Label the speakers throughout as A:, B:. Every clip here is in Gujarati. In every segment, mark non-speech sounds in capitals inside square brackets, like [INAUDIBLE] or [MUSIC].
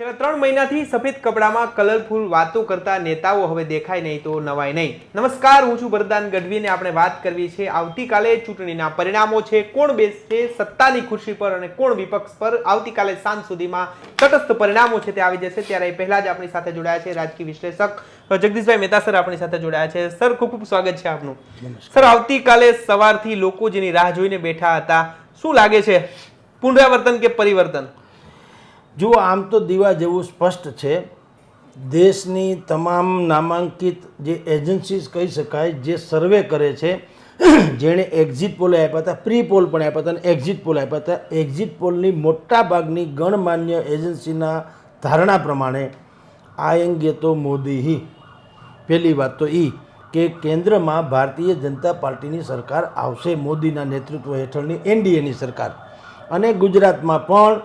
A: છેલ્લા ત્રણ મહિનાથી સફેદ કપડામાં કલરફુલ વાતો કરતા નેતાઓ હવે દેખાય નહીં તો નવાય નહીં. નમસ્કાર હું છું વરદાન ગઢવી અને આપણે વાત કરવી છે આવતીકાલે ચૂંટણીના પરિણામો છે કોણ બેસશે સત્તાની ખુરશી પર અને કોણ વિપક્ષ પર? આવતીકાલે સાંજ સુધીમાં તટસ્થ પરિણામો છે તે આવી જશે ત્યારે એ પહેલા જ આપણી સાથે જોડાયા છે રાજકીય વિશ્લેષક જગદીશભાઈ મહેતા સર આપણી સાથે જોડાયા છે. સર ખૂબ ખૂબ સ્વાગત છે આપનું. સર આવતીકાલે સવારથી લોકો જેની રાહ જોઈને બેઠા હતા શું લાગે છે? પુનરાવર્તન કે પરિવર્તન?
B: જુઓ, આમ તો દીવા જેવું સ્પષ્ટ છે. દેશની તમામ નામાંકિત જે એજન્સીસ કહી શકાય, જે સર્વે કરે છે, જેણે એક્ઝિટ પોલ આપ્યા હતા પ્રી પોલ પણ આપ્યા હતા અને એક્ઝિટ પોલ આપ્યા હતા. એક્ઝિટ પોલની મોટા ભાગની ગણમાન્ય એજન્સીના ધારણા પ્રમાણે આ અંગે તો મોદી હી. પહેલી વાત તો એ કે કેન્દ્રમાં ભારતીય જનતા પાર્ટીની સરકાર આવશે મોદીના નેતૃત્વ હેઠળની એનડીએની સરકાર. અને ગુજરાતમાં પણ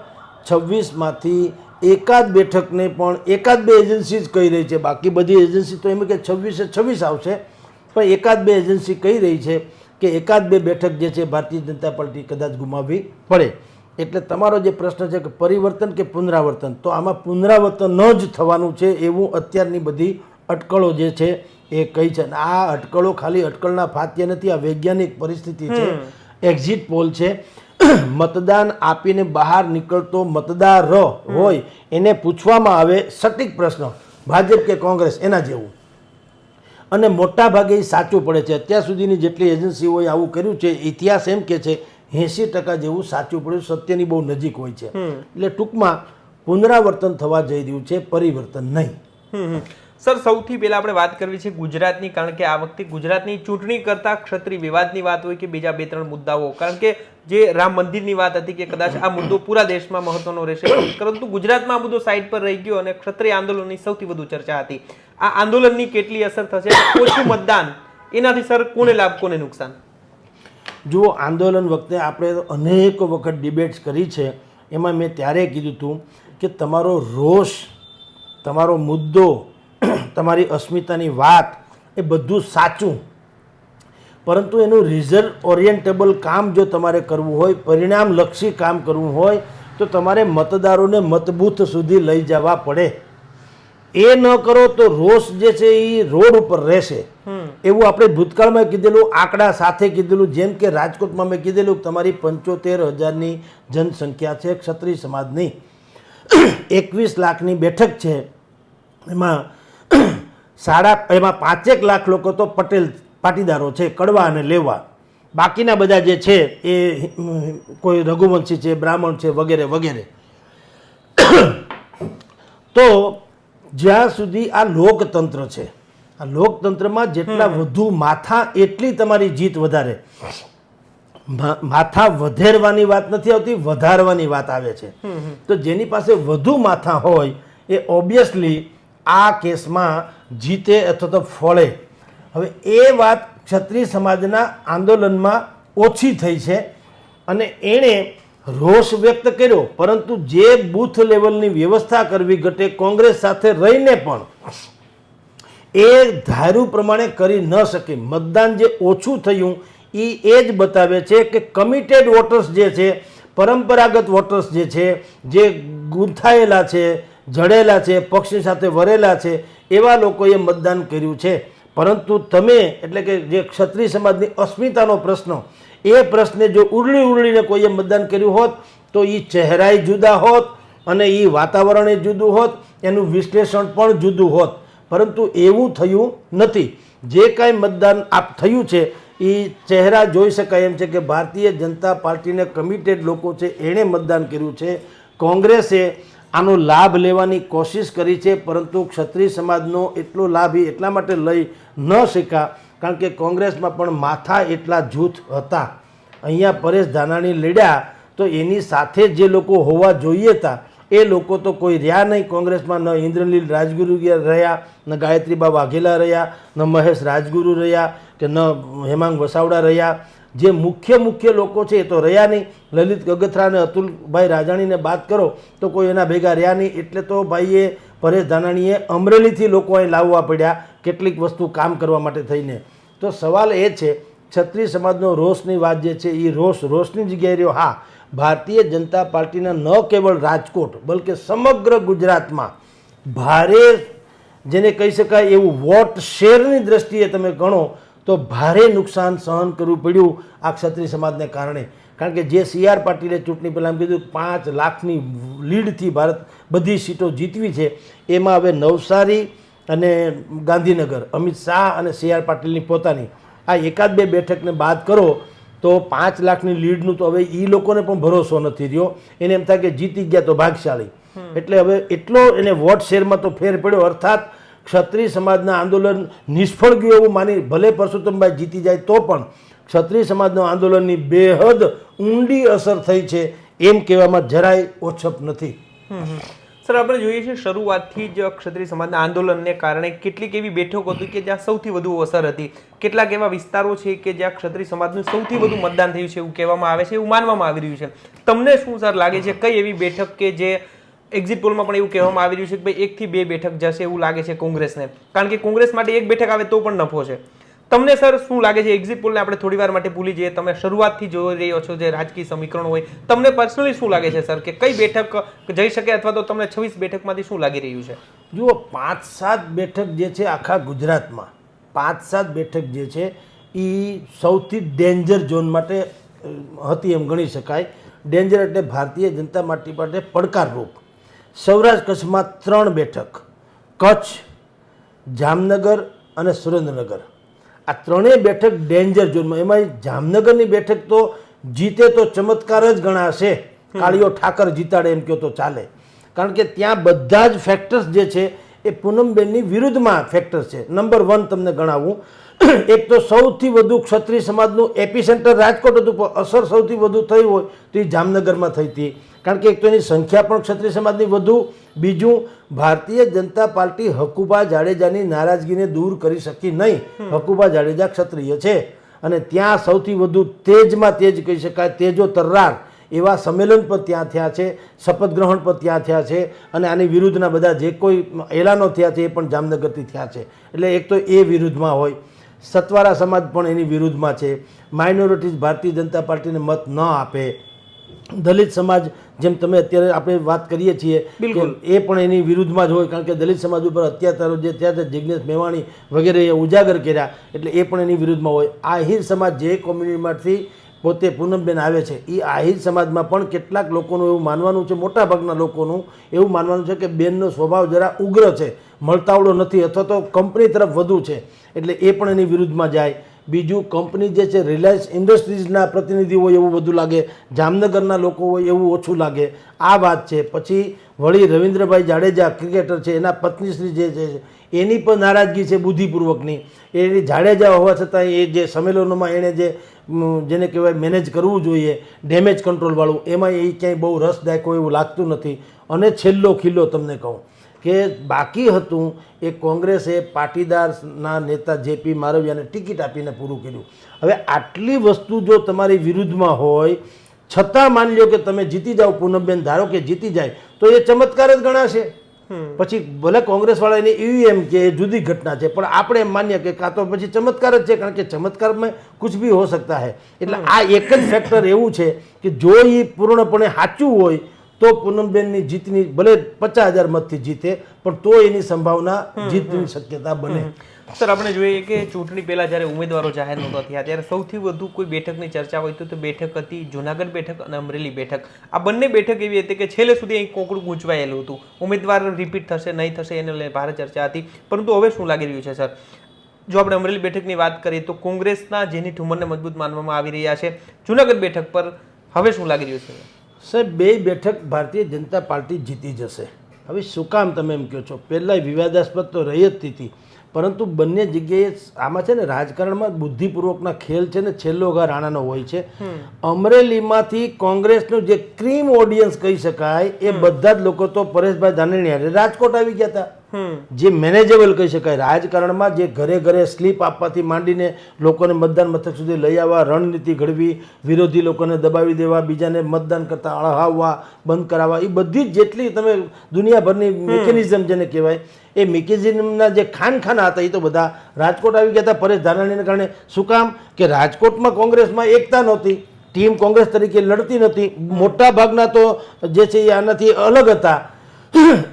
B: છવ્વીસમાંથી એકાદ બેઠકને પણ એકાદ બે એજન્સી જ કહી રહી છે. બાકી બધી એજન્સી તો એમ કે છવ્વીસે છવ્વીસ આવશે. પણ એકાદ બે એજન્સી કહી રહી છે કે એકાદ બે બેઠક જે છે ભારતીય જનતા પાર્ટી કદાચ ગુમાવવી પડે. એટલે તમારો જે પ્રશ્ન છે કે પરિવર્તન કે પુનરાવર્તન તો આમાં પુનરાવર્તન જ થવાનું છે એવું અત્યારની બધી અટકળો જે છે એ કહી છે. અને આ અટકળો ખાલી અટકળના ફાત્ય નથી આ વૈજ્ઞાનિક પરિસ્થિતિ છે. એક્ઝિટ પોલ છે. [COUGHS] મતદાન આપીને બહાર નીકળતો મતદાર હોય એને પૂછવામાં આવે સટીક પ્રશ્ન ભાજપ કે કોંગ્રેસ એના જેવું. અને મોટા ભાગે એ સાચું પડે છે. અત્યાર સુધીની જેટલી એજન્સીઓએ આવું કર્યું છે ઇતિહાસ એમ કે છે એંસી ટકા જેવું સાચું પડ્યું સત્યની બહુ નજીક હોય છે. એટલે ટૂંકમાં પુનરાવર્તન થવા જઈ રહ્યું છે પરિવર્તન નહીં.
A: સર, સૌથી પહેલા આપણે વાત કરવી છે ગુજરાતની, કારણ કે આ વખતે ગુજરાતની ચૂંટણી કરતા ક્ષત્રિય વિવાદની વાત હોય કે બીજા બે ત્રણ મુદ્દાઓ, કારણ કે જે રામ મંદિરની વાત હતી કે કદાચ આ મુદ્દો પૂરા દેશમાં મહત્વનો રહેશે, પરંતુ ગુજરાતમાં આ મુદ્દો સાઈડ પર રહી ગયો અને ક્ષત્રિય આંદોલનની સૌથી વધુ ચર્ચા હતી. આ આંદોલનની કેટલી અસર થશે? ઓછું મતદાન. એનાથી સર, કોને લાભ, કોને નુકસાન?
B: જુઓ, આંદોલન વખતે આપણે અનેક વખત ડિબેટ્સ કરી છે. એમાં મેં ત્યારે કીધું હતું કે તમારો રોષ, તમારો મુદ્દો તમારી અસ્મિતાની વાત એ બધું સાચું. પરંતુ એનું રિઝલ્ટ ઓરિએન્ટેબલ કામ જો તમારે કરવું હોય પરિણામલક્ષી કામ કરવું હોય તો તમારે મતદારોને મતબૂથ સુધી લઈ જવા પડે. એ ન કરો તો રોષ જે છે એ રોડ ઉપર રહેશે. એવું આપણે ભૂતકાળમાં કીધેલું આંકડા સાથે કીધેલું જેમ કે રાજકોટમાં મેં કીધેલું તમારી પંચોતેર હજારની જનસંખ્યા છે ક્ષત્રિય સમાજની. એકવીસ લાખની બેઠક છે. એમાં સાડા એમાં પાંચેક લાખ લોકો તો પટેલ પાટીદારો છે કડવા અને લેવા. બાકીના બધા જે છે એ કોઈ રઘુવંશી છે બ્રાહ્મણ છે વગેરે વગેરે. [COUGHS] તો જ્યાં સુધી આ લોકતંત્ર છે આ લોકતંત્રમાં જેટલા વધુ માથા એટલી તમારી જીત વધારે. માથા વધેરવાની વાત નથી આવતી વધારવાની વાત આવે છે. તો જેની પાસે વધુ માથા હોય એ ઓબ્વિયસલી આ કેસમાં જીતે અથવા તો ફળે. હવે એ વાત ક્ષત્રિય સમાજના આંદોલનમાં ઓછી થઈ છે અને એણે રોષ વ્યક્ત કર્યો, પરંતુ જે બૂથ લેવલની વ્યવસ્થા કરવી ઘટે કોંગ્રેસ સાથે રહીને પણ એ ધાર્યું પ્રમાણે કરી ન શકે. મતદાન જે ઓછું થયું એ એ જ બતાવે છે કે કમિટેડ વોટર્સ જે છે, પરંપરાગત વોટર્સ જે છે, જે ગૂંથાયેલા છે જડેલા છે પક્ષની સાથે વરેલા છે, એવા લોકોએ મતદાન કર્યું છે. પરંતુ તમે, એટલે કે જે ક્ષત્રિય સમાજની અસ્મિતાનો પ્રશ્ન, એ પ્રશ્ને જો ઉરળી ઉરળીને કોઈએ મતદાન કર્યું હોત, તો એ ચહેરાય જુદા હોત અને એ વાતાવરણે જુદું હોત, એનું વિશ્લેષણ પણ જુદું હોત. પરંતુ એવું થયું નથી. જે કાંઈ મતદાન આપ થયું છે એ ચહેરા જોઈ શકાય એમ છે કે ભારતીય જનતા પાર્ટીને કમિટેડ લોકો છે, એણે મતદાન કર્યું છે. કોંગ્રેસે આનો લાભ લેવાની કોશિશ કરી છે, પરંતુ ક્ષત્રિય સમાજનો એટલો લાભ એ એટલા માટે લઈ ન શક્યા, કારણ કે કોંગ્રેસમાં પણ માથા એટલા જૂથ હતા. અહીંયા પરેશ ધાનાણી લડ્યા, તો એની સાથે જે લોકો હોવા જોઈએ હતા એ લોકો તો કોઈ રહ્યા નહીં કોંગ્રેસમાં, ન ઇન્દ્રનીલ રાજગુરુ રહ્યા, ન ગાયત્રીબા વાઘેલા રહ્યા, ન મહેશ રાજગુરુ રહ્યા કે ન હેમાંગ વસાવડા રહ્યા. જે મુખ્ય મુખ્ય લોકો છે એ તો રહ્યા નહીં. લલિત ગગથરા અને અતુલભાઈ રાજાણીને બાદ કરો તો કોઈ એના ભેગા રહ્યા નહીં. એટલે તો ભાઈએ પરેશ ધાનાણીએ અમરેલીથી લોકો અહીં લાવવા પડ્યા કેટલીક વસ્તુ કામ કરવા માટે થઈને. તો સવાલ એ છે, ક્ષત્રિય સમાજનો રોષની વાત જે છે એ રોષ, રોષની જગ્યાએ રહ્યો? હા. ભારતીય જનતા પાર્ટીના ન કેવળ રાજકોટ, બલકે સમગ્ર ગુજરાતમાં ભારે જેને કહી શકાય એવું વોટ શેરની દ્રષ્ટિએ તમે ગણો તો ભારે નુકસાન સહન કરવું પડ્યું આ ક્ષત્રિય સમાજને કારણે. કારણ કે જે સી આર પાટીલે ચૂંટણી પહેલાં એમ કીધું પાંચ લાખની લીડથી ભારત બધી સીટો જીતવી છે. એમાં હવે નવસારી અને ગાંધીનગર અમિત શાહ અને સી આર પાટીલની પોતાની. આ એકાદ બે બેઠકને બાદ કરો તો પાંચ લાખની લીડનું તો હવે એ લોકોને પણ ભરોસો નથી રહ્યો. એને એમ થાય કે જીતી ગયા તો ભાગશાળી. એટલે હવે એટલો એને વોટ શેરમાં તો ફેર પડ્યો. અર્થાત ક્ષત્રિય સમાજના આંદોલન નિષ્ફળ ગયું એવું માની ભલે પરસોત્તમભાઈ જીતી જાય તો પણ ક્ષત્રિય સમાજના આંદોલનની બેહદ ઊંડી અસર થઈ છે એમ કહેવામાં જરાય ઓછપ નથી.
A: સર, આપણે જોઈએ છીએ શરૂઆતથી જ ક્ષત્રિય સમાજના આંદોલનને કારણે કેટલીક એવી બેઠકો હતી કે જ્યાં સૌથી વધુ અસર હતી. કેટલાક એવા વિસ્તારો છે કે જ્યાં ક્ષત્રિય સમાજનું સૌથી વધુ મતદાન થયું છે એવું કહેવામાં આવે છે, એવું માનવામાં આવી રહ્યું છે. તમને શું, સર, લાગે છે? કઈ એવી બેઠક કે જે એક્ઝિટ પોલમાં પણ એવું કહેવામાં આવી રહ્યું છે કે ભાઈ એકથી બે બેઠક જશે એવું લાગે છે કોંગ્રેસને. કારણ કે કોંગ્રેસ માટે એક બેઠક આવે તો પણ નફો છે. તમને સર શું લાગે છે એક્ઝિટ પોલને આપણે થોડી વાર માટે ભૂલી જઈએ? તમે શરૂઆતથી જોઈ રહ્યો છો જે રાજકીય સમીકરણ હોય. તમને પર્સનલી શું લાગે છે સર કે કઈ બેઠક જઈ શકે અથવા તો તમને છવ્વીસ બેઠકમાંથી શું લાગી રહ્યું છે?
B: જુઓ, પાંચ સાત બેઠક જે છે આખા ગુજરાતમાં, પાંચ સાત બેઠક જે છે એ સૌથી ડેન્જર ઝોન માટે હતી એમ ગણી શકાય. ડેન્જર એટલે ભારતીય જનતા પાર્ટી માટે પડકારરૂપ. સૌરાષ્ટ્ર કચ્છમાં ત્રણ બેઠક. કચ્છ જામનગર અને સુરેન્દ્રનગર. આ ત્રણેય બેઠક ડેન્જર ઝોનમાં. એમાં જામનગરની બેઠક તો જીતે તો ચમત્કાર જ ગણાશે. કાળીઓ ઠાકર જીતાડે એમ કહો તો ચાલે. કારણ કે ત્યાં બધા જ ફેક્ટર્સ જે છે એ પૂનમબેનની વિરુદ્ધમાં ફેક્ટર છે. નંબર વન તમને ગણાવું. એક તો સૌથી વધુ ક્ષત્રિય સમાજનું એપી સેન્ટર રાજકોટ હતું પણ અસર સૌથી વધુ થઈ હોય તો એ જામનગરમાં થઈ હતી. કારણ કે એક તો એની સંખ્યા પણ ક્ષત્રિય સમાજની વધુ બીજું ભારતીય જનતા પાર્ટી હકુબા જાડેજાની નારાજગીને દૂર કરી શકી નહીં. હકુબા જાડેજા ક્ષત્રિય છે. અને ત્યાં સૌથી વધુ તેજમાં તેજ કહી શકાય તેજો તર્રાર એવા સંમેલન પણ ત્યાં થયા છે શપથ ગ્રહણ પણ ત્યાં થયા છે અને આની વિરુદ્ધના બધા જે કોઈ એલાનો થયા છે એ પણ જામનગરથી થયા છે. એટલે એક તો એ વિરુદ્ધમાં હોય. સતવારા સમાજ પણ એની વિરુદ્ધમાં છે. માઇનોરિટીઝ ભારતીય જનતા પાર્ટીને મત ન આપે. દલિત સમાજ જેમ તમે અત્યારે આપણે વાત કરીએ છીએ
A: બિલકુલ.
B: એ પણ એની વિરુદ્ધમાં જ હોય કારણ કે દલિત સમાજ ઉપર અત્યાચારો જે થયા છે જિજ્ઞેશ મેવાણી વગેરે એ ઉજાગર કર્યા એટલે એ પણ એની વિરુદ્ધમાં હોય. આહિર સમાજ જે કોમ્યુનિટીમાંથી પોતે પૂનમબેન આવે છે. એ આહિર સમાજમાં પણ કેટલાક લોકોનું એવું માનવાનું છે મોટાભાગના લોકોનું એવું માનવાનું છે કે બેનનો સ્વભાવ જરા ઉગ્ર છે, મળતાવડો નથી અથવા તો કંપની તરફ વધુ છે, એટલે એ પણ એની વિરુદ્ધમાં જાય. બીજું, કંપની જે છે, રિલાયન્સ ઇન્ડસ્ટ્રીઝના પ્રતિનિધિ હોય એવું બધું લાગે, જામનગરના લોકો હોય એવું ઓછું લાગે. આ વાત છે. પછી વળી રવિન્દ્રભાઈ જાડેજા ક્રિકેટર છે, એના પત્નીશ્રી જે છે એની પણ નારાજગી છે બુદ્ધિપૂર્વકની. એ જાડેજા હોવા છતાં એ જે સંમેલનોમાં એણે જે જેને કહેવાય મેનેજ કરવું જોઈએ, ડેમેજ કંટ્રોલવાળું એમાં એ ક્યાંય બહુ રસ દાખવો એવું લાગતું નથી. અને છેલ્લો ખીલ્લો તમને કહું કે બાકી હતું એ કોંગ્રેસે પાટીદારના નેતા જેપી મારવિયાને ટિકિટ આપીને પૂરું કર્યું. હવે આટલી વસ્તુ જો તમારી વિરુદ્ધમાં હોય, છતાં માની લો કે તમે જીતી જાઓ પૂનમબેન, ધારો કે જીતી જાય, તો એ ચમત્કાર જ ગણાશે. પછી ભલે કોંગ્રેસ વાળાની એવી એમ કે જુદી ઘટના છે પણ આપણે એમ માનીએ કે કાં તો પછી ચમત્કાર જ છે કારણ કે ચમત્કારમાં કુછ બી હો સકતા હે. એટલે આ એક જ ફેક્ટર એવું છે કે જો એ પૂર્ણપણે સાચું હોય તો પૂનમબેનની જીતની ભલે પચાસ હજાર મતથી જીતે પણ તો એની સંભાવના જીતની શક્યતા બને.
A: સર, આપણે જોઈએ કે ચૂંટણી પહેલાં જ્યારે ઉમેદવારો જાહેર નહોતા થયા, ત્યારે સૌથી વધુ કોઈ બેઠકની ચર્ચા હોય તો બેઠક હતી જુનાગઢ બેઠક અને અમરેલી બેઠક. આ બંને બેઠક એવી હતી કે છેલ્લે સુધી અહીં કોકડું ગૂંચવાયેલું હતું. ઉમેદવાર રિપીટ થશે, નહીં થશે એને લઈને ભારે ચર્ચા હતી. પરંતુ હવે શું લાગી રહ્યું છે, સર? જો આપણે અમરેલી બેઠકની વાત કરીએ તો કોંગ્રેસના જેની ઠુમરને મજબૂત માનવામાં આવી રહ્યા છે. જુનાગઢ બેઠક પર હવે શું લાગી રહ્યું છે
B: સાહેબ બે બેઠક ભારતીય જનતા પાર્ટી જીતી જશે. હવે શું કામ તમે એમ કહો છો? પહેલાં વિવાદાસ્પદ તો રહી જ હતી. પરંતુ બંને જગ્યાએ આમાં છે ને રાજકારણમાં બુદ્ધિપૂર્વકના ખેલ છે ને છેલ્લો ઘા રાણાનો હોય છે. અમરેલીમાંથી કોંગ્રેસનું જે ક્રીમ ઓડિયન્સ કહી શકાય એ બધા જ લોકો તો પરેશભાઈ ધાનેણી રાજકોટ આવી ગયા હતા. જે મેનેજેબલ કહી શકાય. રાજકારણમાં જે ઘરે ઘરે સ્લીપ આપવાથી માંડીને લોકોને મતદાન મથક સુધી લઈ આવવા રણનીતિ ઘડવી વિરોધી લોકોને દબાવી દેવા બીજાને મતદાન કરતાં અળહાવવા બંધ કરાવવા એ બધી જ જેટલી તમે દુનિયાભરની મિકેનિઝમ જેને કહેવાય એ મિકેનિઝમના જે ખાનખાના હતા એ તો બધા રાજકોટ આવી ગયા હતા પરેશ ધાનાણીને કારણે. શું કામ? કે રાજકોટમાં કોંગ્રેસમાં એકતા નહોતી ટીમ કોંગ્રેસ તરીકે લડતી નથી મોટા ભાગના તો જે છે એ આનાથી અલગ હતા.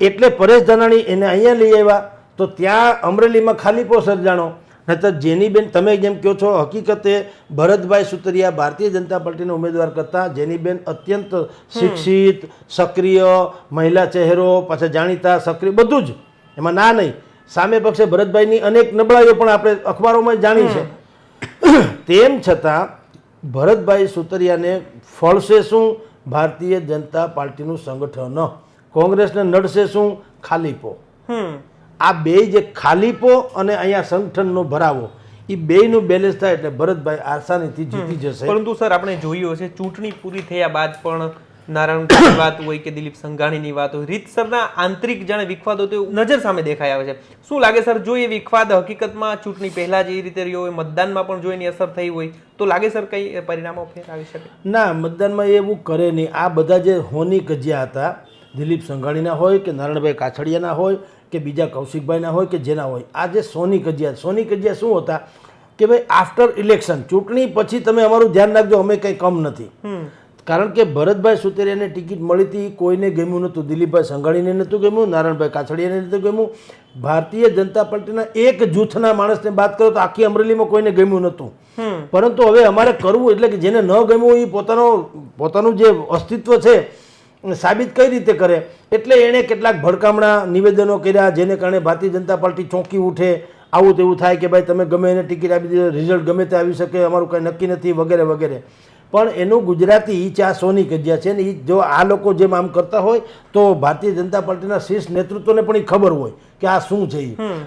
B: એટલે પરેશ ધાનાણી એને અહીંયા લઈ આવ્યા. તો ત્યાં અમરેલીમાં ખાલીપો સર્જાણો નહીતર જેનીબેન તમે જેમ કહો છો, હકીકતે ભરતભાઈ સુતરિયા ભારતીય જનતા પાર્ટીના ઉમેદવાર કરતાં જેનીબેન અત્યંત શિક્ષિત, સક્રિય, મહિલા ચહેરો, પાછા જાણીતા, સક્રિય, બધું જ. એમાં ના નહીં. સામે પક્ષે ભરતભાઈની અનેક નબળાઈઓ પણ આપણે અખબારોમાં જાણી છે. તેમ છતાં ભરતભાઈ સુતરિયાને ફળશે શું? ભારતીય જનતા પાર્ટીનું સંગઠન. કોંગ્રેસને નડશે શું? ખાલીપો.
A: હમ.
B: આ બે જે ખાલીપો અને અહીંયા સંગઠનનો ભરાવો એ બેયનું બેલેન્સ થાય એટલે ભરતભાઈ આસાનીથી જીતી જશે.
A: પરંતુ સર આપણે જોયું હશે ચૂંટણી પૂરી થયા બાદ પણ નારાયણ વાત હોય કે દિલીપ સંઘાણીની વાત હોય રીતસરના આંતરિક જાણે વિખવાદ હોય નજર સામે દેખાઈ આવે છે. શું લાગે સર જો એ વિખવાદ હકીકતમાં ચૂંટણી પહેલા જે રીતે રહ્યો હોય મતદાનમાં પણ જો એની અસર થઈ હોય તો લાગે સર કઈ પરિણામો ફેર આવી શકે?
B: ના મતદાનમાં એવું કરે નહીં. આ બધા જે હોની કજિયા હતા દિલીપ સંઘાણીના હોય કે નારાયણભાઈ કાછડિયાના હોય કે બીજા કૌશિકભાઈના હોય કે જેના હોય. આ જે સોની કજિયા. સોની કજિયા શું હતા? કે ભાઈ આફ્ટર ઇલેક્શન ચૂંટણી પછી તમે અમારું ધ્યાન રાખજો અમે કંઈ કમ નથી. કારણ કે ભરતભાઈ સુતેરિયાને ટિકિટ મળી હતી કોઈને ગમ્યું નહોતું. દિલીપભાઈ સંઘાણીને નહોતું ગમ્યું નારાયણભાઈ કાછડિયાને નહોતું ગમ્યું. ભારતીય જનતા પાર્ટીના એક જૂથના માણસને વાત કરો તો આખી અમરેલીમાં કોઈને ગમ્યું નહોતું. પરંતુ હવે અમારે કરવું એટલે કે જેને ન ગમ્યું એ પોતાનો પોતાનું જે અસ્તિત્વ છે સાબિત કઈ રીતે કરે? એટલે એણે કેટલાક ભડકામણા નિવેદનો કર્યા જેને કારણે ભારતીય જનતા પાર્ટી ચોંકી ઉઠે. આવું તેવું થાય કે ભાઈ તમે ગમે એને ટિકિટ આપી દીધો રિઝલ્ટ ગમે તે આવી શકે અમારું કંઈ નક્કી નથી વગેરે વગેરે. પણ એનું ગુજરાતી ઈ ચા સોની કજિયા છે ને એ જો આ લોકો જેમ આમ કરતા હોય તો ભારતીય જનતા પાર્ટીના શીર્ષ નેતૃત્વને પણ એ ખબર હોય કે આ શું છે.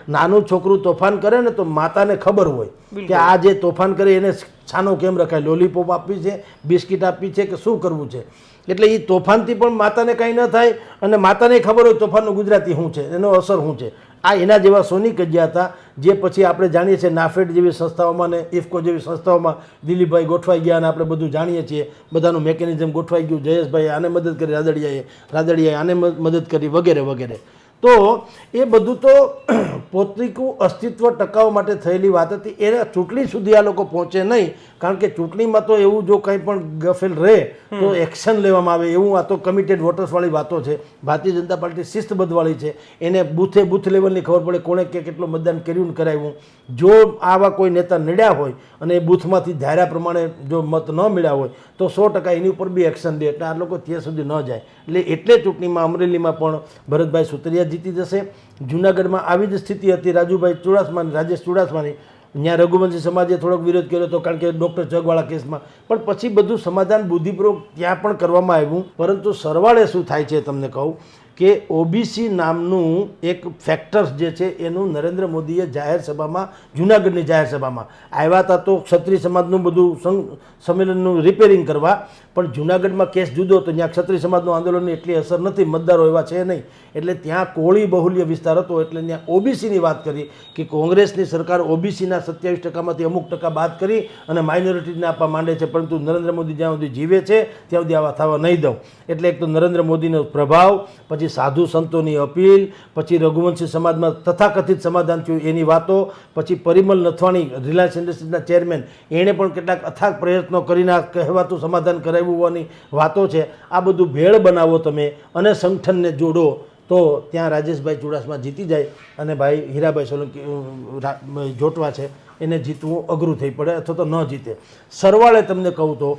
B: નાનું છોકરું તોફાન કરે ને તો માતાને ખબર હોય કે આ જે તોફાન કરે એને છાનો કેમ રખાય? લોલીપોપ આપવી છે બિસ્કિટ આપવી છે કે શું કરવું છે? એટલે એ તોફાનથી પણ માતાને કાંઈ ન થાય અને માતાને ખબર હોય તોફાનનું ગુજરાતી શું છે, એનો અસર શું છે? આ એના જેવા સોની કજિયા હતા, જે પછી આપણે જાણીએ છીએ નાફેડ જેવી સંસ્થાઓમાં ને ઇફકો જેવી સંસ્થાઓમાં દિલીપભાઈ ગોઠવાઈ ગયા અને આપણે બધું જાણીએ છીએ. બધાનું મેકેનિઝમ ગોઠવાઈ ગયું. જયેશભાઈ આને મદદ કરી, રાદડિયાએ રાદડિયાએ આને મદદ કરી, વગેરે વગેરે. તો એ બધું તો [CLEARS THROAT] પોતિકું અસ્તિત્વ ટકાવવા માટે થયેલી વાત હતી. એના ચૂંટણી સુધી આ લોકો પહોંચે નહીં. કારણ કે ચૂંટણીમાં તો એવું જો કંઈ પણ ગફેલ રહે તો એક્શન લેવામાં આવે. એવું આ તો કમિટેડ વોટર્સવાળી વાતો છે. ભારતીય જનતા પાર્ટી શિસ્તબદ્ધવાળી છે. એને બૂથે બૂથ લેવલની ખબર પડે કોણે કે કેટલું મતદાન કર્યું ને કરાવ્યું. જો આવા કોઈ નેતા નડ્યા હોય અને એ બૂથમાંથી ધાર્યા પ્રમાણે જો મત ન મળ્યા હોય તો સો ટકા એની ઉપર બી એક્શન લે એટલે આ લોકો ત્યાં સુધી ન જાય. એટલે એટલે ચૂંટણીમાં અમરેલીમાં પણ ભરતભાઈ સુતરિયા જીતી જશે. જુનાગઢમાં આવી જ સ્થિતિ હતી. રાજુભાઈ ચુડાસમાની રાજેશ ચુડાસમાની ત્યાં રઘુવંશી સમાજે થોડોક વિરોધ કર્યો હતો કારણ કે ડૉક્ટર જગવાળા કેસમાં. પણ પછી બધું સમાધાન બુદ્ધિપૂર્વક ત્યાં પણ કરવામાં આવ્યું. પરંતુ સરવાળે શું થાય છે તમને કહું? કે ઓબીસી નામનું એક ફેક્ટર્સ જે છે એનું નરેન્દ્ર મોદીએ જાહેર સભામાં, જુનાગઢની જાહેર સભામાં આવ્યા હતા તો ક્ષત્રિય સમાજનું બધું સંમેલનનું રિપેરિંગ કરવા. પણ જુનાગઢમાં કેસ જુદો હતો, ત્યાં ક્ષત્રિય સમાજનું આંદોલનની એટલી અસર નથી, મતદારો એવા છે નહીં. એટલે ત્યાં કોળી બહુલ્ય વિસ્તાર હતો, એટલે ત્યાં ઓબીસીની વાત કરી કે કોંગ્રેસની સરકાર ઓબીસીના સત્યાવીસ ટકામાંથી અમુક ટકા બાદ કરી અને માઇનોરિટીને આપવા માંડે છે, પરંતુ નરેન્દ્ર મોદી જ્યાં સુધી જીવે છે, ત્યાં સુધી આવા થવા નહીં દઉં. એટલે એક તો નરેન્દ્ર મોદીનો પ્રભાવ, પછી સાધુ સંતોની અપીલ, પછી રઘુવંશી સમાજમાં તથાકથિત સમાધાન થયું એની વાતો, પછી પરિમલ નથવાણી, રિલાયન્સ ઇન્ડસ્ટ્રીઝના ચેરમેન, એણે પણ કેટલાક અથાગ પ્રયત્નો કરીને કહેવાતું સમાધાન કરાવ્યું હોવાની વાતો છે. આ બધું ભેળ બનાવો તમે અને સંગઠનને જોડો. તો ત્યાં રાજેશભાઈ ચુડાસમા જીતી જાય અને ભાઈ હીરાભાઈ સોલંકી જોટવા છે, એને જીતવું અઘરું થઈ પડે અથવા તો ન જીતે. સરવાળે તમને કહું તો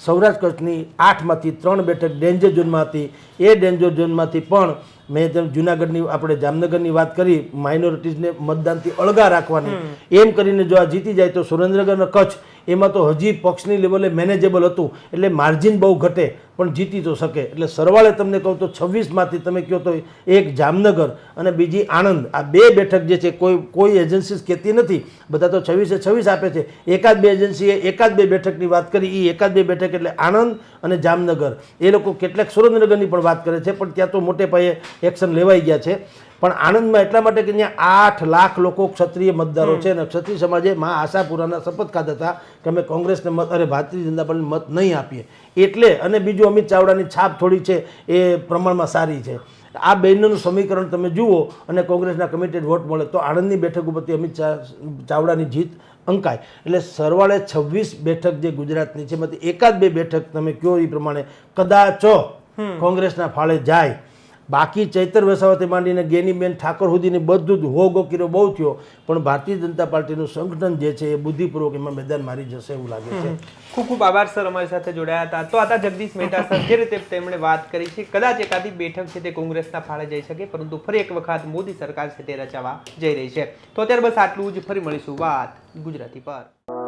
B: સૌરાષ્ટ્ર કચ્છની આઠમાંથી ત્રણ બેઠક ડેન્જર ઝોનમાં હતી એ ડેન્જર ઝોનમાંથી પણ મેં જેમ જુનાગઢની આપણે જામનગરની વાત કરી માઇનોરિટીઝને મતદાનથી અળગા રાખવાની. એમ કરીને જો આ જીતી જાય તો સુરેન્દ્રનગર અને કચ્છ એમાં તો હજી પક્ષની લેવલે મેનેજેબલ હતું એટલે માર્જિન બહુ ઘટે પણ જીતી તો શકે. એટલે સરવાળે તમને કહું તો છવ્વીસમાંથી તમે કહો તો એક જામનગર અને બીજી આણંદ. આ બે બેઠક જે છે કોઈ કોઈ એજન્સીસ કહેતી નથી. બધા તો છવ્વીસે છવ્વીસ આપે છે. એકાદ બે એજન્સીએ એકાદ બે બેઠકની વાત કરી એ એકાદ બે બેઠક એટલે આણંદ અને જામનગર. એ લોકો કેટલાક સુરેન્દ્રનગરની પણ વાત કરે છે પણ ત્યાં તો મોટે પાયે એક્શન લેવાઈ ગયા છે. પણ આણંદમાં એટલા માટે કે ત્યાં આઠ લાખ લોકો ક્ષત્રિય મતદારો છે અને ક્ષત્રિય સમાજે મા આશાપુરાના શપથ ખાધા હતા કે અમે કોંગ્રેસને મત અરે ભારતીય જનતા પાર્ટીને મત નહીં આપીએ. એટલે અને બીજું અમિત ચાવડાની છાપ થોડી છે એ પ્રમાણમાં સારી છે. આ બેનનું સમીકરણ તમે જુઓ અને કોંગ્રેસના કમિટેડ વોટ મળે તો આણંદની બેઠક ઉપરથી અમિત ચાવડાની જીત અંકાય. એટલે સરવાળે છવ્વીસ બેઠક જે ગુજરાતની છે એમાંથી એકાદ બે બેઠક તમે કયો એ પ્રમાણે કદાચ કોંગ્રેસના ફાળે જાય. બાકી ચૈતર વસાવાથી માંડીને ગેનીબેન ઠાકોર સુધીની બધું જ હોગો બહુ થયો. પણ ભારતીય જનતા પાર્ટીનું સંગઠન જે છે એ બુદ્ધિપૂર્વક એમાં મેદાન મારી જશે એવું લાગે છે.
A: ખૂબ ખૂબ આભાર, સર, અમારી સાથે જોડાયા હતા. તો આતા જગદીશ મહેતા સર, જે રીતે તેમણે વાત કરી છે, કદાચ એકાદી બેઠક છે તે કોંગ્રેસના ફાળે જઈ શકે, પરંતુ ફરી એક વખત મોદી સરકાર છે તે રચાવા જઈ રહી છે. તો અત્યારે બસ આટલું જ, ફરી મળીશું. વાત ગુજરાતી પર.